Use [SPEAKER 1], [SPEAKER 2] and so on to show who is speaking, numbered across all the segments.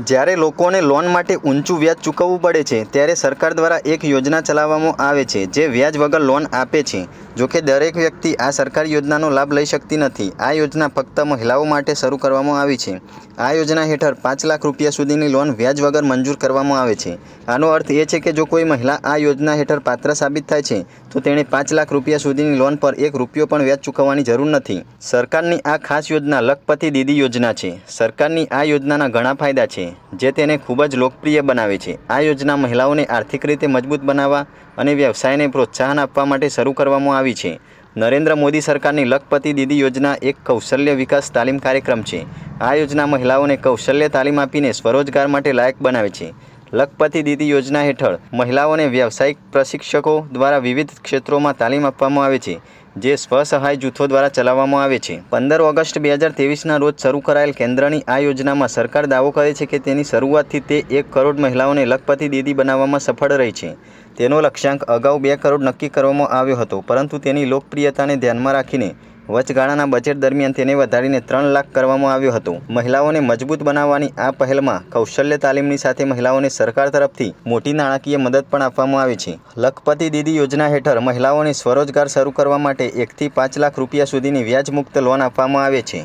[SPEAKER 1] જ્યારે લોકોને લોન માટે ઊંચું વ્યાજ ચૂકવવું પડે છે, ત્યારે સરકાર દ્વારા એક યોજના ચલાવવામાં આવે છે, જે વ્યાજ વગર લોન આપે છે. જોકે દરેક વ્યક્તિ આ સરકારી યોજનાનો લાભ લઈ શકતી નથી. આ યોજના ફક્ત મહિલાઓ માટે શરૂ કરવામાં આવી છે. આ યોજના હેઠળ પાંચ લાખ રૂપિયા સુધીની લોન વ્યાજ વગર મંજૂર કરવામાં આવે છે. આનો અર્થ એ છે કે જો કોઈ મહિલા આ યોજના હેઠળ પાત્ર સાબિત થાય છે, તો તેણે પાંચ લાખ રૂપિયા સુધીની લોન પર એક રૂપિયો પણ વ્યાજ ચૂકવવાની જરૂર નથી. સરકારની આ ખાસ યોજના લખપતિ દીદી યોજના છે. સરકારની આ યોજનાના ઘણા ફાયદા છે. જે તેને ખૂબ જ લોકપ્રિય બનાવે છે. આ યોજના મહિલાઓને આર્થિક રીતે મજબૂત બનાવવા અને વ્યવસાયને પ્રોત્સાહન આપવા માટે શરૂ કરવામાં આવી છે. નરેન્દ્ર મોદી સરકારની લખપતિ દીદી યોજના એક કૌશલ્ય વિકાસ તાલીમ કાર્યક્રમ છે. આ યોજના મહિલાઓને કૌશલ્ય તાલીમ આપીને સ્વરોજગાર માટે લાયક બનાવે છે. લખપતિ દીદી યોજના હેઠળ મહિલાઓને વ્યવસાયિક પ્રશિક્ષકો દ્વારા વિવિધ ક્ષેત્રોમાં તાલીમ આપવામાં આવે છે, જે સ્વસહાય જૂથો દ્વારા ચલાવવામાં આવે છે. પંદર ઓગસ્ટ બે હજાર તેવીસના રોજ શરૂ કરાયેલ કેન્દ્રની આ યોજનામાં સરકાર દાવો કરે છે કે તેની શરૂઆતથી તે એક કરોડ મહિલાઓને લખપતિ દીદી બનાવવામાં સફળ રહી છે. તેનો લક્ષ્યાંક અગાઉ બે કરોડ નક્કી કરવામાં આવ્યો હતો, પરંતુ તેની લોકપ્રિયતાને ધ્યાનમાં રાખીને વચગાળાના બજેટ દરમિયાન તેને વધારીને ત્રણ લાખ કરવામાં આવ્યું હતું. મહિલાઓને મજબૂત બનાવવાની આ પહેલમાં કૌશલ્ય તાલીમની સાથે મહિલાઓને સરકાર તરફથી મોટી નાણાકીય મદદ પણ આપવામાં આવે છે. લખપતિ દીદી યોજના હેઠળ મહિલાઓને સ્વરોજગાર શરૂ કરવા માટે એકથી પાંચ લાખ રૂપિયા સુધીની વ્યાજમુક્ત લોન આપવામાં આવે છે.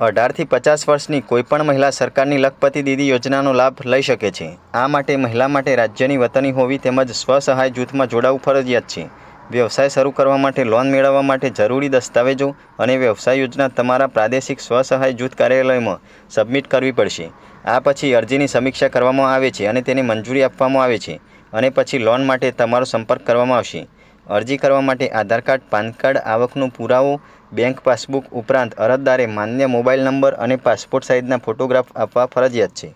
[SPEAKER 1] અઢારથી પચાસ વર્ષની કોઈપણ મહિલા સરકારની લખપતિ દીદી યોજનાનો લાભ લઈ શકે છે. આ માટે મહિલા માટે રાજ્યની વતની હોવી તેમજ સ્વસહાય જૂથમાં જોડાવું ફરજિયાત છે. વ્યવસાય શરૂ કરવા માટે લોન મેળવવા માટે જરૂરી દસ્તાવેજો અને વ્યવસાય યોજના તમારા પ્રાદેશિક સ્વસહાય જૂથ કાર્યાલયમાં સબમિટ કરવી પડશે. આ પછી અરજીની સમીક્ષા કરવામાં આવે છે અને તેને મંજૂરી આપવામાં આવે છે અને પછી લોન માટે તમારો સંપર્ક કરવામાં આવશે. અરજી કરવા માટે આધાર કાર્ડ, પાન કાર્ડ, આવકનો પુરાવો બેંક પાસબુક ઉપરાંત અરજદારે માન્ય મોબાઈલ નંબર અને પાસપોર્ટ સાઇઝના ફોટોગ્રાફ આપવા ફરજિયાત છે.